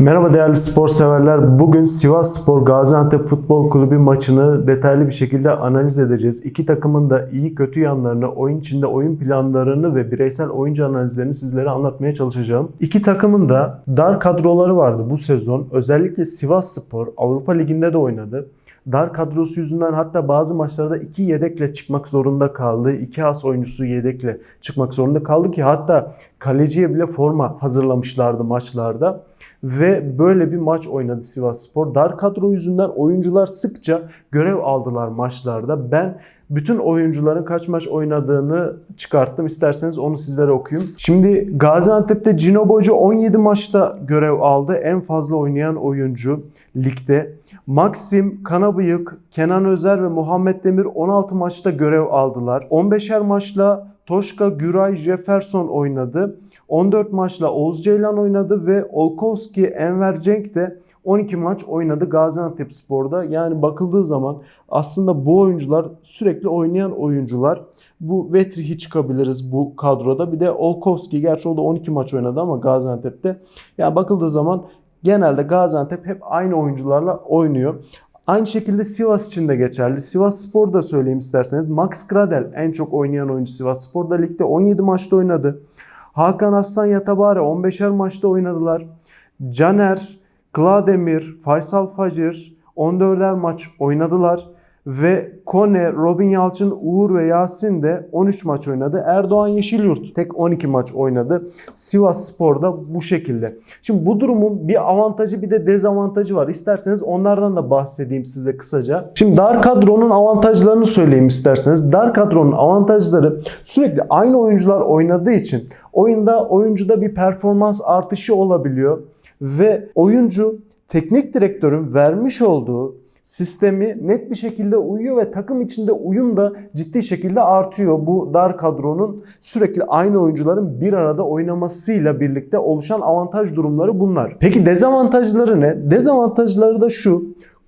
Merhaba değerli spor severler. Bugün Sivas Spor Gaziantep Futbol Kulübü maçını detaylı bir şekilde analiz edeceğiz. İki takımın da iyi kötü yanlarını, oyun içinde oyun planlarını ve bireysel oyuncu analizlerini sizlere anlatmaya çalışacağım. İki takımın da dar kadroları vardı bu sezon. Özellikle Sivas Spor Avrupa Ligi'nde de oynadı. Dar kadrosu yüzünden hatta bazı maçlarda iki yedekle çıkmak zorunda kaldı. İki as oyuncusu yedekle çıkmak zorunda kaldı ki hatta kaleciye bile forma hazırlamışlardı maçlarda. Ve böyle bir maç oynadı Sivas Spor. Dar kadro yüzünden oyuncular sıkça görev aldılar maçlarda. Ben bütün oyuncuların kaç maç oynadığını çıkarttım. İsterseniz onu sizlere okuyayım. Şimdi Gaziantep'te Cino Boca 17 maçta görev aldı. En fazla oynayan oyuncu ligde. Maxim, Kanabıyık, Kenan Özer ve Muhammed Demir 16 maçta görev aldılar. 15'er maçla Toşka, Güray, Jefferson oynadı. 14 maçla Oğuz Ceylan oynadı ve Olkowski, Enver Cenk de 12 maç oynadı Gaziantep Spor'da. Yani bakıldığı zaman aslında bu oyuncular sürekli oynayan oyuncular. Bu Vetrihi çıkabiliriz bu kadroda. Bir de Olkowski gerçi o da 12 maç oynadı ama Gaziantep'te. Yani bakıldığı zaman genelde Gaziantep hep aynı oyuncularla oynuyor. Aynı şekilde Sivas için de geçerli. Sivas Spor da söyleyeyim isterseniz. Max Gradel en çok oynayan oyuncu Sivas Spor'da ligde 17 maçta oynadı. Hakan Aslan Yatabare 15'er maçta oynadılar. Caner, Klademir, Faysal Facir 14'er maç oynadılar. Ve Kone, Robin Yalçın, Uğur ve Yasin de 13 maç oynadı. Erdoğan Yeşilyurt tek 12 maç oynadı. Sivas Spor'da bu şekilde. Şimdi bu durumun bir avantajı bir de dezavantajı var. İsterseniz onlardan da bahsedeyim size kısaca. Şimdi dar kadronun avantajlarını söyleyeyim isterseniz. Dar kadronun avantajları sürekli aynı oyuncular oynadığı için oyunda oyuncuda bir performans artışı olabiliyor ve oyuncu teknik direktörün vermiş olduğu sistemi net bir şekilde uyuyor ve takım içinde uyum da ciddi şekilde artıyor. Bu dar kadronun sürekli aynı oyuncuların bir arada oynamasıyla birlikte oluşan avantaj durumları bunlar. Peki dezavantajları ne? Dezavantajları da şu.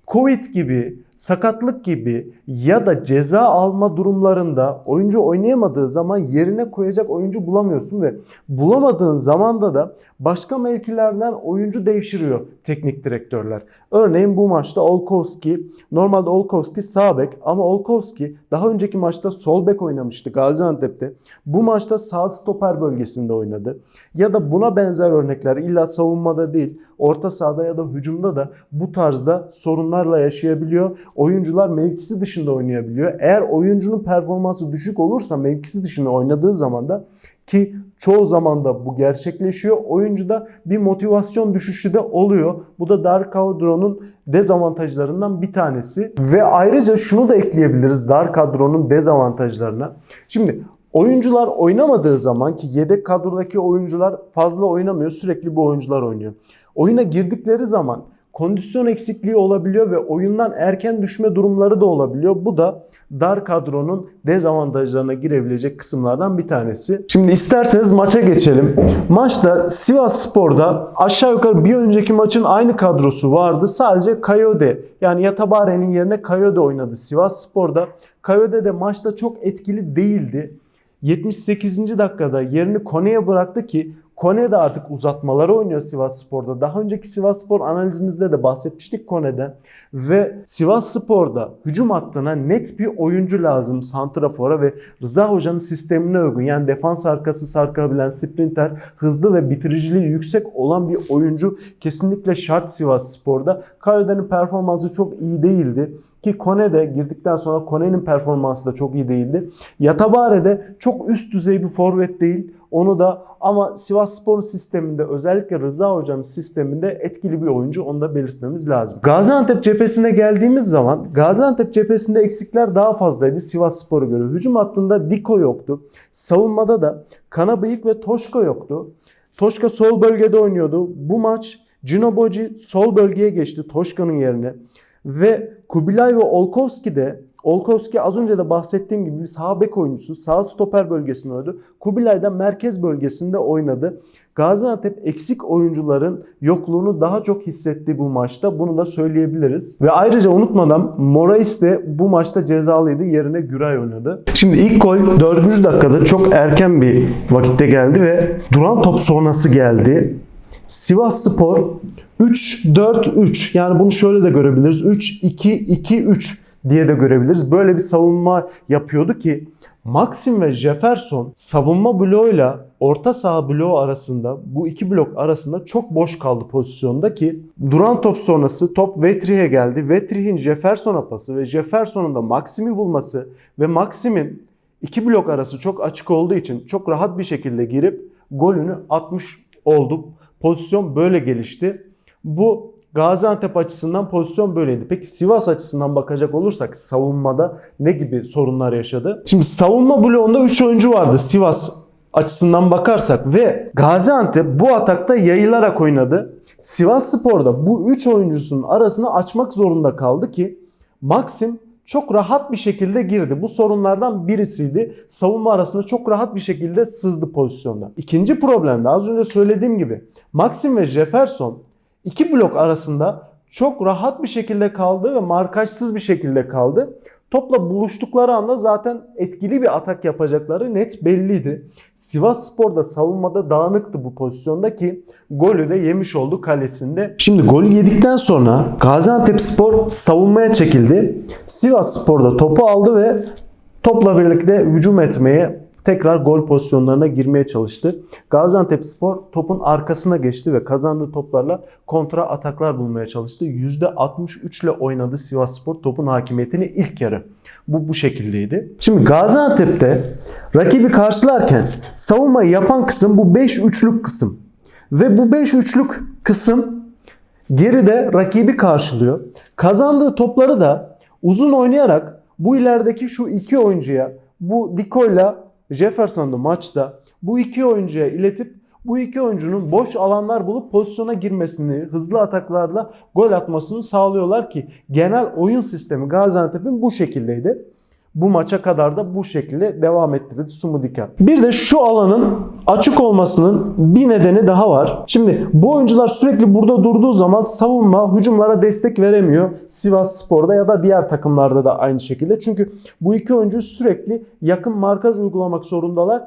Covid gibi, sakatlık gibi ya da ceza alma durumlarında oyuncu oynayamadığı zaman yerine koyacak oyuncu bulamıyorsun ve bulamadığın zamanda da başka mevkilerden oyuncu devşiriyor teknik direktörler. Örneğin bu maçta Olkowski, normalde Olkowski sağ bek ama Olkowski daha önceki maçta sol bek oynamıştı Gaziantep'te. Bu maçta sağ stoper bölgesinde oynadı. Ya da buna benzer örnekler illa savunmada değil, orta sahada ya da hücumda da bu tarzda sorunlarla yaşayabiliyor. Oyuncular mevkisi dışında oynayabiliyor. Eğer oyuncunun performansı düşük olursa mevkisi dışında oynadığı zaman da ki çoğu zaman da bu gerçekleşiyor. Oyuncuda bir motivasyon düşüşü de oluyor. Bu da dar kadronun dezavantajlarından bir tanesi. Ve ayrıca şunu da ekleyebiliriz dar kadronun dezavantajlarına. Şimdi oyuncular oynamadığı zaman ki yedek kadrodaki oyuncular fazla oynamıyor. Sürekli bu oyuncular oynuyor. Oyuna girdikleri zaman kondisyon eksikliği olabiliyor ve oyundan erken düşme durumları da olabiliyor. Bu da dar kadronun dezavantajlarına girebilecek kısımlardan bir tanesi. Şimdi isterseniz maça geçelim. Maçta Sivas Spor'da aşağı yukarı bir önceki maçın aynı kadrosu vardı. Sadece Kayode yani Yatabare'nin yerine Kayode oynadı Sivas Spor'da. Kayode de maçta çok etkili değildi. 78. dakikada yerini Kone'ye bıraktı ki Kone de artık uzatmaları oynuyor Sivas Spor'da. Daha önceki Sivas Spor analizimizde de bahsetmiştik Kone'den. Ve Sivas Spor'da hücum hattına net bir oyuncu lazım Santrafor'a ve Rıza Hoca'nın sistemine uygun. Yani defans arkası sarkabilen sprinter, hızlı ve bitiriciliği yüksek olan bir oyuncu kesinlikle şart Sivas Spor'da. Kayode'nin performansı çok iyi değildi. Ki Kone de girdikten sonra Kone'nin performansı da çok iyi değildi. Yatabare de çok üst düzey bir forvet değil. Onu da ama Sivas Spor'un sisteminde özellikle Rıza Hoca'nın sisteminde etkili bir oyuncu onu da belirtmemiz lazım. Gaziantep cephesine geldiğimiz zaman Gaziantep cephesinde eksikler daha fazlaydı Sivas Spor'a göre. Hücum hattında Diko yoktu. Savunmada da Kanabıyık ve Toşko yoktu. Toşka sol bölgede oynuyordu. Bu maç Cino Boci sol bölgeye geçti Toşka'nın yerine. Ve Kubilay ve Olkowski de Olkowski az önce de bahsettiğim gibi bir sağ bek oyuncusu. Sağ stoper bölgesinde oynadı. Kubilay da merkez bölgesinde oynadı. Gaziantep eksik oyuncuların yokluğunu daha çok hissetti bu maçta. Bunu da söyleyebiliriz. Ve ayrıca unutmadan Morais de bu maçta cezalıydı. Yerine Güray oynadı. Şimdi ilk gol 4. dakikada çok erken bir vakitte geldi ve duran top sonrası geldi. Sivas Spor 3-4-3 yani bunu şöyle de görebiliriz. 3-2-2-3 diye de görebiliriz. Böyle bir savunma yapıyordu ki Maxim ve Jefferson savunma bloğuyla orta saha bloğu arasında bu iki blok arasında çok boş kaldı pozisyonda ki duran top sonrası top Vetri'ye geldi. Vetri'nin Jefferson'a pası ve Jefferson'un da Maxim'i bulması ve Maxim'in iki blok arası çok açık olduğu için çok rahat bir şekilde girip golünü atmış oldu. Pozisyon böyle gelişti. Bu Gaziantep açısından pozisyon böyleydi. Peki Sivas açısından bakacak olursak savunmada ne gibi sorunlar yaşadı? Şimdi savunma bloğunda 3 oyuncu vardı Sivas açısından bakarsak ve Gaziantep bu atakta yayılarak oynadı. Sivas Spor'da bu 3 oyuncusunun arasını açmak zorunda kaldı ki Maxim çok rahat bir şekilde girdi. Bu sorunlardan birisiydi. Savunma arasında çok rahat bir şekilde sızdı pozisyonda. İkinci problem de az önce söylediğim gibi Maxim ve Jefferson iki blok arasında çok rahat bir şekilde kaldı ve markajsız bir şekilde kaldı. Topla buluştukları anda zaten etkili bir atak yapacakları net belliydi. Sivas Spor da savunmada dağınıktı bu pozisyonda ki golü de yemiş oldu kalesinde. Şimdi golü yedikten sonra Gaziantep Spor savunmaya çekildi. Sivas Spor da topu aldı ve topla birlikte hücum etmeye tekrar gol pozisyonlarına girmeye çalıştı. Gaziantep Spor topun arkasına geçti ve kazandığı toplarla kontra ataklar bulmaya çalıştı. %63 ile oynadı Sivas Spor topun hakimiyetini ilk yarı. Bu bu şekildeydi. Şimdi Gaziantep'te rakibi karşılarken savunmayı yapan kısım bu 5-3'lük kısım. Ve bu 5-3'lük kısım geride rakibi karşılıyor. Kazandığı topları da uzun oynayarak bu ilerideki şu iki oyuncuya bu Diko'yla Jefferson'da maçta bu iki oyuncuya iletip bu iki oyuncunun boş alanlar bulup pozisyona girmesini, hızlı ataklarla gol atmasını sağlıyorlar ki genel oyun sistemi Gaziantep'in bu şekildeydi. Bu maça kadar da bu şekilde devam ettirdi Sumudika. Bir de şu alanın açık olmasının bir nedeni daha var. Şimdi bu oyuncular sürekli burada durduğu zaman savunma hücumlara destek veremiyor. Sivas Spor'da ya da diğer takımlarda da aynı şekilde. Çünkü bu iki oyuncu sürekli yakın markaj uygulamak zorundalar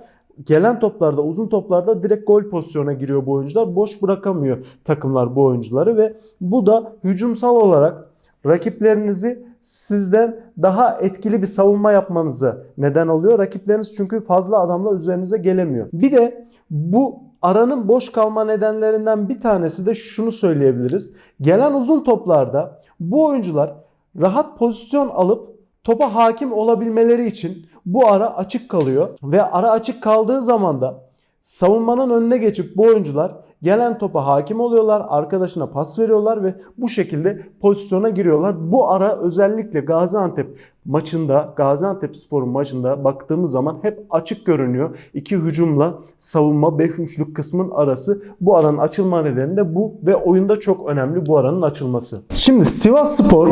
gelen toplarda, uzun toplarda direkt gol pozisyona giriyor bu oyuncular. Boş bırakamıyor takımlar bu oyuncuları ve bu da hücumsal olarak rakiplerinizi sizden daha etkili bir savunma yapmanızı neden oluyor. Rakipleriniz çünkü fazla adamla üzerinize gelemiyor. Bir de bu aranın boş kalma nedenlerinden bir tanesi de şunu söyleyebiliriz. Gelen uzun toplarda bu oyuncular rahat pozisyon alıp topa hakim olabilmeleri için bu ara açık kalıyor ve ara açık kaldığı zaman da savunmanın önüne geçip bu oyuncular gelen topa hakim oluyorlar, arkadaşına pas veriyorlar ve bu şekilde pozisyona giriyorlar. Bu ara özellikle Gaziantep maçında, Gaziantep Spor'un maçında baktığımız zaman hep açık görünüyor. İki hücumla savunma 5-3'lük kısmın arası. Bu aranın açılma nedeni de bu ve oyunda çok önemli bu aranın açılması. Şimdi Sivas Spor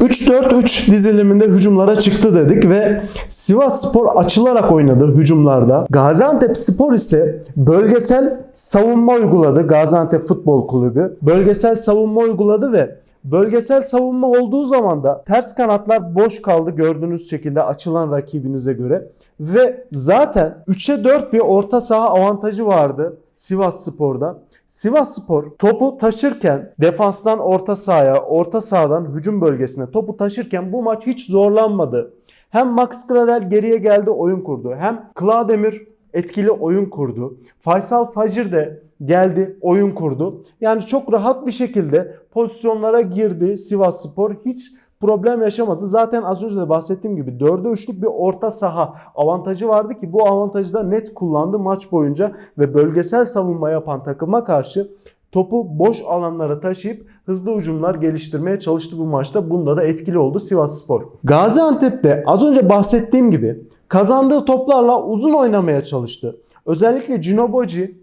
3-4-3 diziliminde hücumlara çıktı dedik ve Sivas Spor açılarak oynadı hücumlarda. Gaziantep Spor ise bölgesel savunma uyguladı. Gaziantep Futbol Kulübü bölgesel savunma uyguladı ve Bölgesel savunma olduğu zaman da ters kanatlar boş kaldı gördüğünüz şekilde açılan rakibinize göre. Ve zaten 3'e 4 bir orta saha avantajı vardı Sivas Spor'da. Sivas Spor topu taşırken defanstan orta sahaya, orta sahadan hücum bölgesine topu taşırken bu maç hiç zorlanmadı. Hem Max Gradel geriye geldi oyun kurdu. Hem Klademir etkili oyun kurdu. Faysal Facir de geldi, oyun kurdu. Yani çok rahat bir şekilde pozisyonlara girdi Sivas Spor. Hiç problem yaşamadı. Zaten az önce de bahsettiğim gibi 4'e 3'lük bir orta saha avantajı vardı ki bu avantajı da net kullandı maç boyunca ve bölgesel savunma yapan takıma karşı topu boş alanlara taşıyıp hızlı hücumlar geliştirmeye çalıştı bu maçta. Bunda da etkili oldu Sivas Spor. Gaziantep'te az önce bahsettiğim gibi kazandığı toplarla uzun oynamaya çalıştı. Özellikle Cinoboci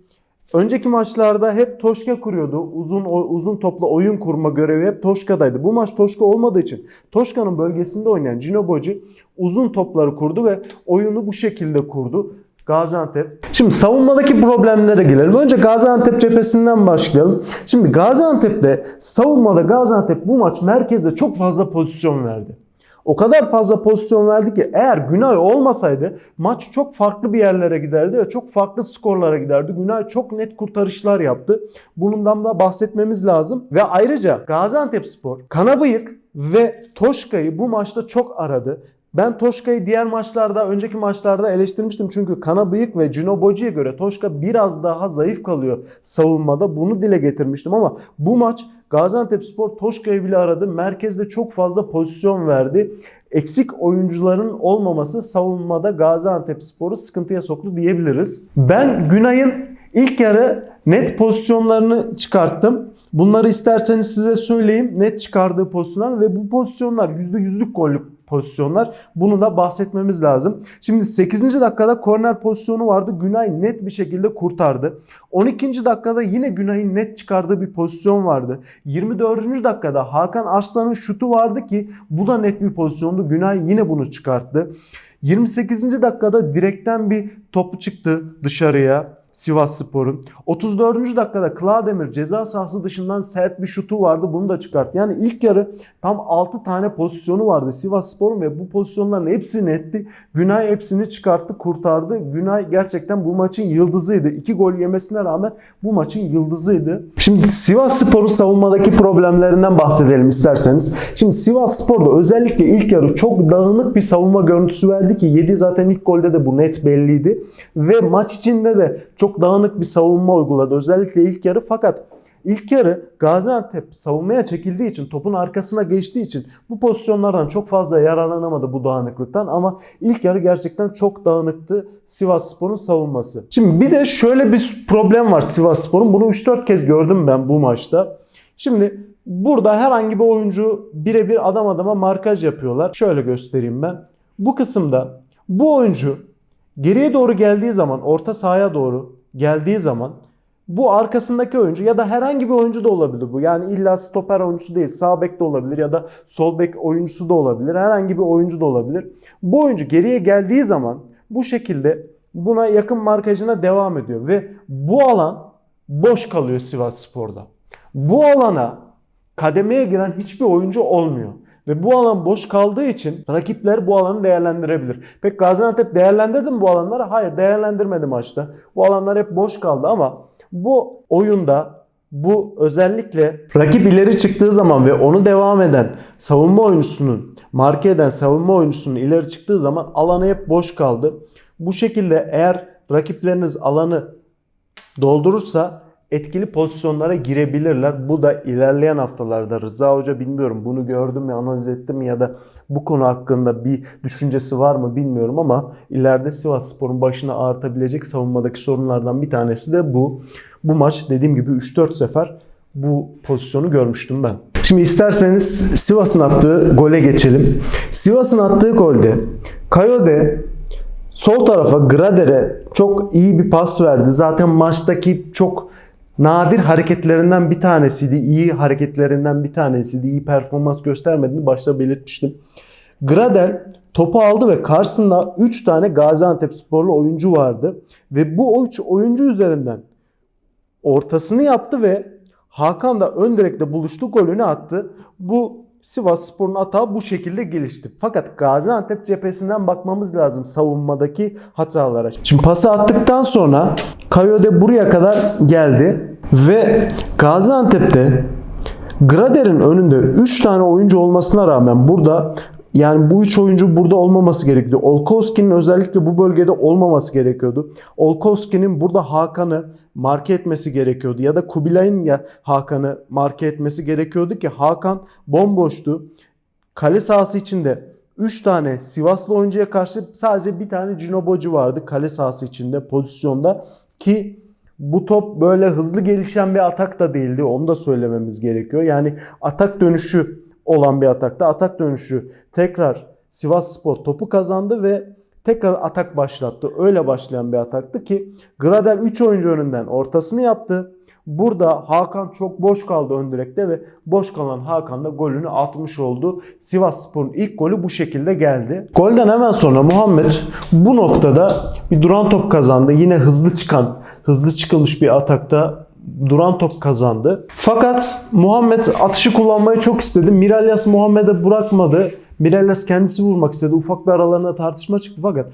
Önceki maçlarda hep Toşka kuruyordu. Uzun uzun topla oyun kurma görevi hep Toşka'daydı. Bu maç Toşka olmadığı için Toşka'nın bölgesinde oynayan Cinoboci uzun topları kurdu ve oyunu bu şekilde kurdu. Gaziantep. Şimdi savunmadaki problemlere gelelim. Önce Gaziantep cephesinden başlayalım. Şimdi Gaziantep'te savunmada Gaziantep bu maç merkezde çok fazla pozisyon verdi. O kadar fazla pozisyon verdi ki eğer Günay olmasaydı maç çok farklı bir yerlere giderdi ve çok farklı skorlara giderdi. Günay çok net kurtarışlar yaptı. Bundan da bahsetmemiz lazım. Ve ayrıca Gaziantepspor, Kanabıyık ve Toşka'yı bu maçta çok aradı. Ben Toşka'yı diğer maçlarda, önceki maçlarda eleştirmiştim. Çünkü Kanabıyık ve Cino Boci'ye göre Toşka biraz daha zayıf kalıyor savunmada. Bunu dile getirmiştim ama bu maç Gaziantepspor Toşka'yı bile aradı. Merkezde çok fazla pozisyon verdi. Eksik oyuncuların olmaması savunmada Gaziantepspor'u sıkıntıya soktu diyebiliriz. Ben Günay'ın ilk yarı net pozisyonlarını çıkarttım. Bunları isterseniz size söyleyeyim. Net çıkardığı pozisyonlar ve bu pozisyonlar %100'lük gollük pozisyonlar. Bunu da bahsetmemiz lazım. Şimdi 8. dakikada korner pozisyonu vardı. Günay net bir şekilde kurtardı. 12. dakikada yine Günay'ın net çıkardığı bir pozisyon vardı. 24. dakikada Hakan Arslan'ın şutu vardı ki bu da net bir pozisyondu. Günay yine bunu çıkarttı. 28. dakikada direkten bir topu çıktı dışarıya. Sivas Spor'un. 34. dakikada Klademir ceza sahası dışından sert bir şutu vardı. Bunu da çıkarttı. Yani ilk yarı tam 6 tane pozisyonu vardı Sivas Spor'un ve bu pozisyonların hepsi netti. Günay hepsini çıkarttı, kurtardı. Günay gerçekten bu maçın yıldızıydı. 2 gol yemesine rağmen bu maçın yıldızıydı. Şimdi Sivas Spor'un savunmadaki problemlerinden bahsedelim isterseniz. Şimdi Sivas Spor'da özellikle ilk yarı çok dağınık bir savunma görüntüsü verdi ki 7 zaten ilk golde de bu net belliydi. Ve maç içinde de çok dağınık bir savunma uyguladı. Özellikle ilk yarı fakat ilk yarı Gaziantep savunmaya çekildiği için topun arkasına geçtiği için bu pozisyonlardan çok fazla yararlanamadı bu dağınıklıktan ama ilk yarı gerçekten çok dağınıktı Sivas Spor'un savunması. Şimdi bir de şöyle bir problem var Sivas Spor'un. Bunu 3-4 kez gördüm ben bu maçta. Şimdi burada herhangi bir oyuncu birebir adam adama markaj yapıyorlar. Şöyle göstereyim ben. Bu kısımda bu oyuncu geriye doğru geldiği zaman orta sahaya doğru geldiği zaman bu arkasındaki oyuncu ya da herhangi bir oyuncu da olabilir bu. Yani illa stoper oyuncusu değil. Sağ bek de olabilir ya da sol bek oyuncusu da olabilir. Herhangi bir oyuncu da olabilir. Bu oyuncu geriye geldiği zaman bu şekilde buna yakın markajına devam ediyor ve bu alan boş kalıyor Sivas Spor'da. Bu alana kademeye giren hiçbir oyuncu olmuyor. Ve bu alan boş kaldığı için rakipler bu alanı değerlendirebilir. Pek Gaziantep değerlendirdi mi bu alanları? Hayır değerlendirmedi maçta. Bu alanlar hep boş kaldı ama bu oyunda bu özellikle rakip ileri çıktığı zaman ve onu devam eden savunma oyuncusunun, marke eden savunma oyuncusunun ileri çıktığı zaman alanı hep boş kaldı. Bu şekilde eğer rakipleriniz alanı doldurursa etkili pozisyonlara girebilirler. Bu da ilerleyen haftalarda Rıza Hoca bilmiyorum bunu gördüm mü analiz ettim mi ya da bu konu hakkında bir düşüncesi var mı bilmiyorum ama ileride Sivas Spor'un başına artabilecek savunmadaki sorunlardan bir tanesi de bu. Bu maç dediğim gibi 3-4 sefer bu pozisyonu görmüştüm ben. Şimdi isterseniz Sivas'ın attığı gole geçelim. Sivas'ın attığı golde Kayode sol tarafa Grader'e çok iyi bir pas verdi. Zaten maçtaki çok nadir hareketlerinden bir tanesiydi. İyi hareketlerinden bir tanesiydi. İyi performans göstermediğini başta belirtmiştim. Gradel topu aldı ve karşısında 3 tane Gaziantep sporlu oyuncu vardı. Ve bu 3 oyuncu üzerinden ortasını yaptı ve Hakan da ön direkte buluştu golünü attı. Bu Sivas Spor'un atağı bu şekilde gelişti. Fakat Gaziantep cephesinden bakmamız lazım savunmadaki hatalara. Şimdi pası attıktan sonra Kayode buraya kadar geldi ve Gaziantep'te Grader'in önünde 3 tane oyuncu olmasına rağmen burada yani bu üç oyuncu burada olmaması gerekiyordu. Olkowski'nin özellikle bu bölgede olmaması gerekiyordu. Olkowski'nin burada Hakan'ı marke etmesi gerekiyordu. Ya da Kubilay'ın ya Hakan'ı marke etmesi gerekiyordu ki Hakan bomboştu. Kale sahası içinde 3 tane Sivaslı oyuncuya karşı sadece bir tane Cinoboci vardı kale sahası içinde pozisyonda ki bu top böyle hızlı gelişen bir atak da değildi. Onu da söylememiz gerekiyor. Yani atak dönüşü olan bir atakta atak dönüşü tekrar Sivas Spor topu kazandı ve tekrar atak başlattı. Öyle başlayan bir ataktı ki Gradel 3 oyuncu önünden ortasını yaptı. Burada Hakan çok boş kaldı ön direkte ve boş kalan Hakan da golünü atmış oldu. Sivas Spor'un ilk golü bu şekilde geldi. Golden hemen sonra Muhammed bu noktada bir duran top kazandı. Yine hızlı çıkan, hızlı çıkılmış bir atakta duran top kazandı. Fakat Muhammed atışı kullanmayı çok istedi. Miralyas Muhammed'e bırakmadı. Mirallas kendisi vurmak istedi. Ufak bir aralarında tartışma çıktı fakat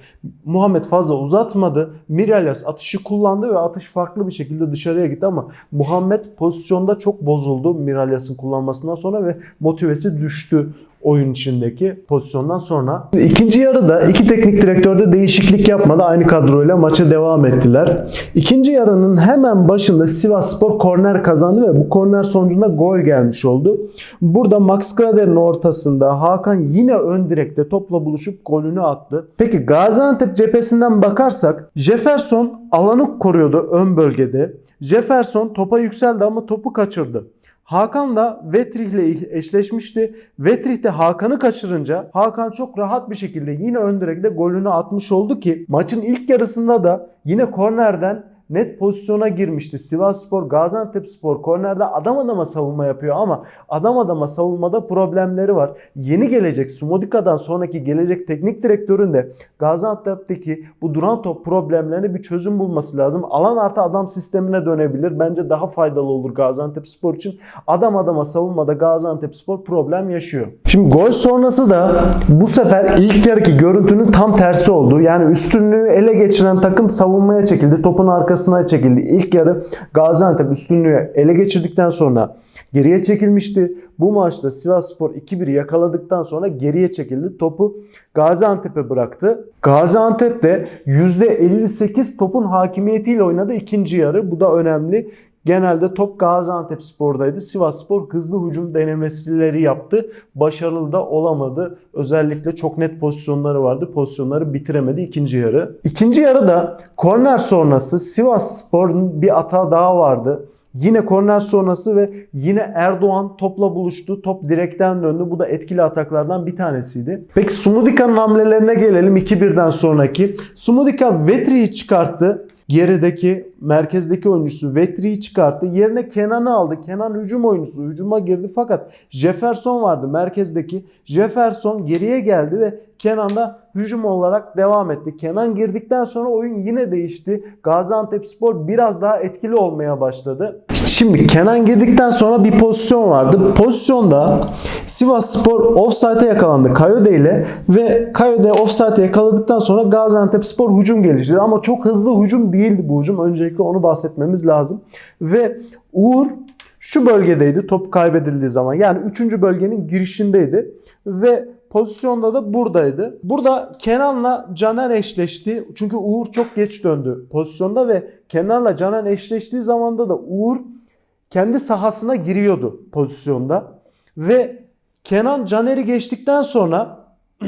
Muhammed fazla uzatmadı. Mirallas atışı kullandı ve atış farklı bir şekilde dışarıya gitti ama Muhammed pozisyonda çok bozuldu Mirallas'ın kullanmasından sonra ve motivesi düştü oyun içindeki pozisyondan sonra. İkinci yarıda iki teknik direktör de değişiklik yapmadı. Aynı kadroyla maça devam ettiler. İkinci yarının hemen başında Sivasspor korner kazandı ve bu korner sonucunda gol gelmiş oldu. Burada Max Grader'in ortasında Hakan yine ön direkte topla buluşup golünü attı. Peki Gaziantep cephesinden bakarsak Jefferson alanı koruyordu ön bölgede. Jefferson topa yükseldi ama topu kaçırdı. Hakan da Vetrih ile eşleşmişti. Vetrih de Hakan'ı kaçırınca Hakan çok rahat bir şekilde yine ön direkte golünü atmış oldu ki maçın ilk yarısında da yine kornerden net pozisyona girmişti. Sivasspor, Gaziantepspor kornerde adam adama savunma yapıyor ama adam adama savunmada problemleri var. Yeni gelecek Sumodika'dan sonraki gelecek teknik direktörün de Gaziantep'teki bu duran top problemlerine bir çözüm bulması lazım. Alan artı adam sistemine dönebilir. Bence daha faydalı olur Gaziantepspor için. Adam adama savunmada Gaziantepspor problem yaşıyor. Şimdi gol sonrası da bu sefer ilk yarıki görüntünün tam tersi oldu. Yani üstünlüğü ele geçiren takım savunmaya çekildi. Topun arkasına çekildi. İlk yarı Gaziantep üstünlüğü ele geçirdikten sonra geriye çekilmişti. Bu maçta Sivasspor 2-1 yakaladıktan sonra geriye çekildi. Topu Gaziantep'e bıraktı. Gaziantep de %58 topun hakimiyetiyle oynadı ikinci yarı. Bu da önemli. Genelde top Gaziantep Spor'daydı. Sivas Spor hızlı hücum denemesileri yaptı. Başarılı da olamadı. Özellikle çok net pozisyonları vardı. Pozisyonları bitiremedi ikinci yarı. İkinci yarıda korner sonrası Sivas Spor'un bir hata daha vardı. Yine korner sonrası ve yine Erdoğan topla buluştu. Top direkten döndü. Bu da etkili ataklardan bir tanesiydi. Peki Sumudika'nın hamlelerine gelelim 2-1'den sonraki. Sumudika Vetri'yi çıkarttı. Gerideki merkezdeki oyuncusu Vetri'yi çıkarttı. Yerine Kenan'ı aldı. Kenan hücum oyuncusu. Hücuma girdi fakat Jefferson vardı merkezdeki. Jefferson geriye geldi ve Kenan da hücum olarak devam etti. Kenan girdikten sonra oyun yine değişti. Gaziantepspor biraz daha etkili olmaya başladı. Şimdi Kenan girdikten sonra bir pozisyon vardı. Pozisyonda Sivasspor offside'e yakalandı Kayode ile ve Kayode offside'e yakaladıktan sonra Gaziantepspor hücum geliştirdi ama çok hızlı hücum değildi bu hücum. Öncelikle onu bahsetmemiz lazım. Ve Uğur şu bölgedeydi top kaybedildiği zaman. Yani 3. bölgenin girişindeydi ve pozisyonda da buradaydı. Burada Kenan'la Caner eşleşti. Çünkü Uğur çok geç döndü pozisyonda ve Kenan'la Caner eşleştiği zamanda da Uğur kendi sahasına giriyordu pozisyonda. Ve Kenan Caner'i geçtikten sonra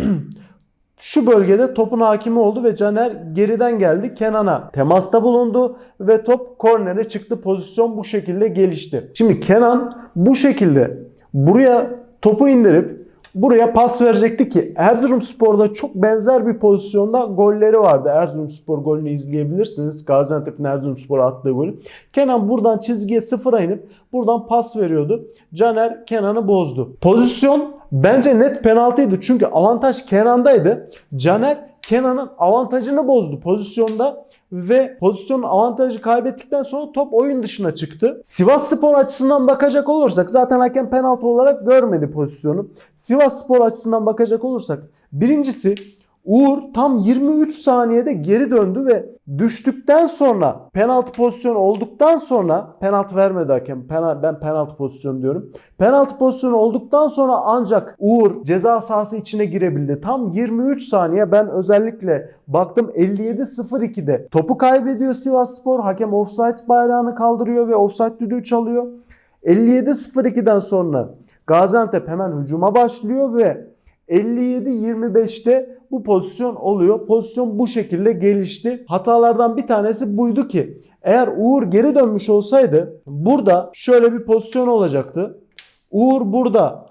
şu bölgede topun hakimi oldu ve Caner geriden geldi Kenan'a. Temasta bulundu ve top kornere çıktı. Pozisyon bu şekilde gelişti. Şimdi Kenan bu şekilde buraya topu indirip buraya pas verecekti ki Erzurumspor'da çok benzer bir pozisyonda golleri vardı. Erzurumspor golünü izleyebilirsiniz. Gaziantep'in Erzurumspor'a attığı golü. Kenan buradan çizgiye sıfıra inip buradan pas veriyordu. Caner Kenan'ı bozdu. Pozisyon bence net penaltıydı. Çünkü avantaj Kenan'daydı. Caner Kenan'ın avantajını bozdu pozisyonda ve pozisyonun avantajı kaybettikten sonra top oyun dışına çıktı. Sivas Spor açısından bakacak olursak zaten hakem penaltı olarak görmedi pozisyonu. Sivas Spor açısından bakacak olursak birincisi Uğur tam 23 saniyede geri döndü ve düştükten sonra penaltı pozisyonu olduktan sonra penaltı vermedi hakem. Penal, ben penaltı pozisyonu diyorum. Penaltı pozisyonu olduktan sonra ancak Uğur ceza sahası içine girebildi. Tam 23 saniye ben özellikle baktım 57-02'de topu kaybediyor Sivasspor. Hakem offside bayrağını kaldırıyor ve offside düdüğü çalıyor. 57-02'den sonra Gaziantep hemen hücuma başlıyor ve 57-25'te bu pozisyon oluyor. Pozisyon bu şekilde gelişti. Hatalardan bir tanesi buydu ki eğer Uğur geri dönmüş olsaydı burada şöyle bir pozisyon olacaktı. Uğur burada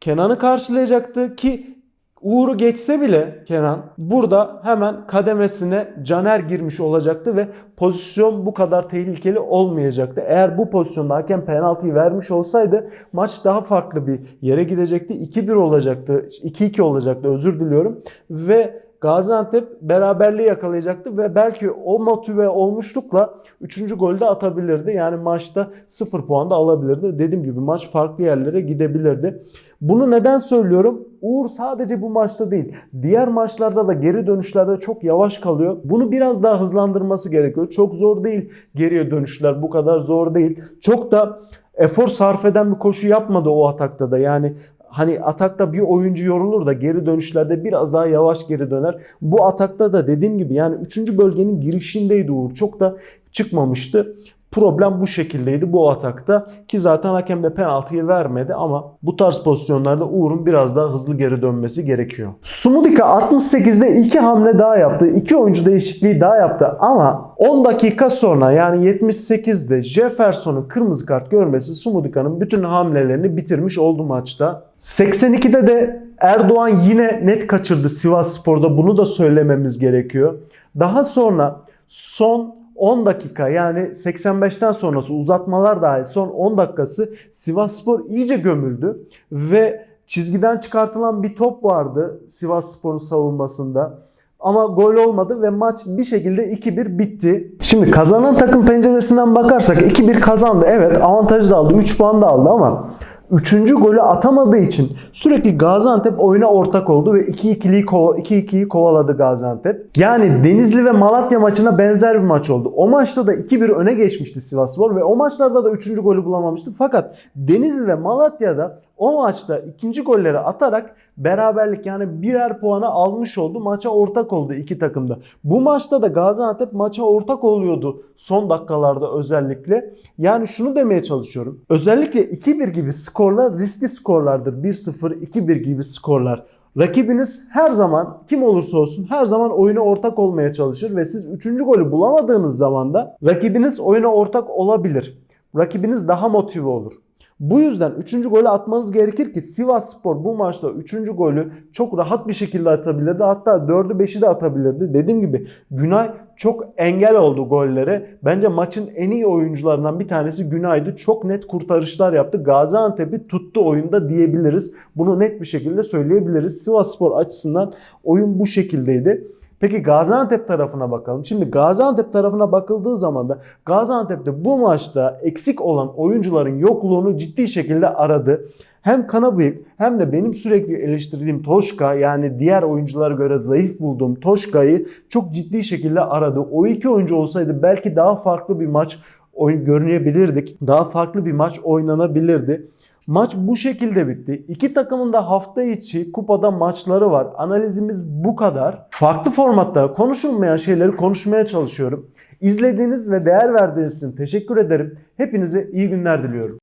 Kenan'ı karşılayacaktı ki Uğur'u geçse bile Kenan burada hemen kademesine Caner girmiş olacaktı ve pozisyon bu kadar tehlikeli olmayacaktı. Eğer bu pozisyonda hakem penaltıyı vermiş olsaydı maç daha farklı bir yere gidecekti. 2-1 olacaktı. 2-2 olacaktı özür diliyorum. Ve Gaziantep beraberliği yakalayacaktı ve belki o motive olmuşlukla 3. golde atabilirdi. Yani maçta 0 puan da alabilirdi. Dediğim gibi maç farklı yerlere gidebilirdi. Bunu neden söylüyorum? Uğur sadece bu maçta değil. Diğer maçlarda da geri dönüşlerde çok yavaş kalıyor. Bunu biraz daha hızlandırması gerekiyor. Çok zor değil geriye dönüşler. Bu kadar zor değil. Çok da efor sarf eden bir koşu yapmadı o atakta da. Yani hani atakta bir oyuncu yorulur da geri dönüşlerde biraz daha yavaş geri döner. Bu atakta da dediğim gibi yani 3. bölgenin girişindeydi Uğur. Çok da çıkmamıştı. Problem bu şekildeydi bu atakta ki zaten hakem de penaltıyı vermedi ama bu tarz pozisyonlarda Uğur'un biraz daha hızlı geri dönmesi gerekiyor. Sumudika 68'de iki hamle daha yaptı. iki oyuncu değişikliği daha yaptı ama 10 dakika sonra yani 78'de Jefferson'un kırmızı kart görmesi Sumudika'nın bütün hamlelerini bitirmiş oldu maçta. 82'de de Erdoğan yine net kaçırdı Sivas Spor'da bunu da söylememiz gerekiyor. Daha sonra son 10 dakika yani 85'ten sonrası uzatmalar dahil son 10 dakikası Sivasspor iyice gömüldü ve çizgiden çıkartılan bir top vardı Sivasspor'un savunmasında. Ama gol olmadı ve maç bir şekilde 2-1 bitti. Şimdi kazanan takım penceresinden bakarsak 2-1 kazandı. Evet avantajı da aldı. 3 puan da aldı ama Üçüncü golü atamadığı için sürekli Gaziantep oyuna ortak oldu ve 2-2'liyi kova, 2-2'yi kovaladı Gaziantep. Yani Denizli ve Malatya maçına benzer bir maç oldu. O maçta da 2-1 öne geçmişti Sivasspor ve o maçlarda da üçüncü golü bulamamıştı. Fakat Denizli ve Malatya'da o maçta ikinci golleri atarak beraberlik yani birer puanı almış oldu. Maça ortak oldu iki takımda. Bu maçta da Gaziantep maça ortak oluyordu son dakikalarda özellikle. Yani şunu demeye çalışıyorum. Özellikle 2-1 gibi skorlar riskli skorlardır. 1-0, 2-1 gibi skorlar. Rakibiniz her zaman kim olursa olsun her zaman oyuna ortak olmaya çalışır ve siz 3. golü bulamadığınız zaman da rakibiniz oyuna ortak olabilir. Rakibiniz daha motive olur. Bu yüzden 3. golü atmanız gerekir ki Sivas Spor bu maçta 3. golü çok rahat bir şekilde atabilirdi. Hatta 4'ü 5'i de atabilirdi. Dediğim gibi Günay çok engel oldu gollere. Bence maçın en iyi oyuncularından bir tanesi Günay'dı. Çok net kurtarışlar yaptı. Gaziantep'i tuttu oyunda diyebiliriz. Bunu net bir şekilde söyleyebiliriz. Sivas Spor açısından oyun bu şekildeydi. Peki Gaziantep tarafına bakalım. Şimdi Gaziantep tarafına bakıldığı zaman da Gaziantep'te bu maçta eksik olan oyuncuların yokluğunu ciddi şekilde aradı. Hem Kanabıyık hem de benim sürekli eleştirdiğim Toşka yani diğer oyunculara göre zayıf bulduğum Toşka'yı çok ciddi şekilde aradı. O iki oyuncu olsaydı belki daha farklı bir maç görünebilirdik. Daha farklı bir maç oynanabilirdi. Maç bu şekilde bitti. İki takımın da hafta içi kupada maçları var. Analizimiz bu kadar. Farklı formatta konuşulmayan şeyleri konuşmaya çalışıyorum. İzlediğiniz ve değer verdiğiniz için teşekkür ederim. Hepinize iyi günler diliyorum.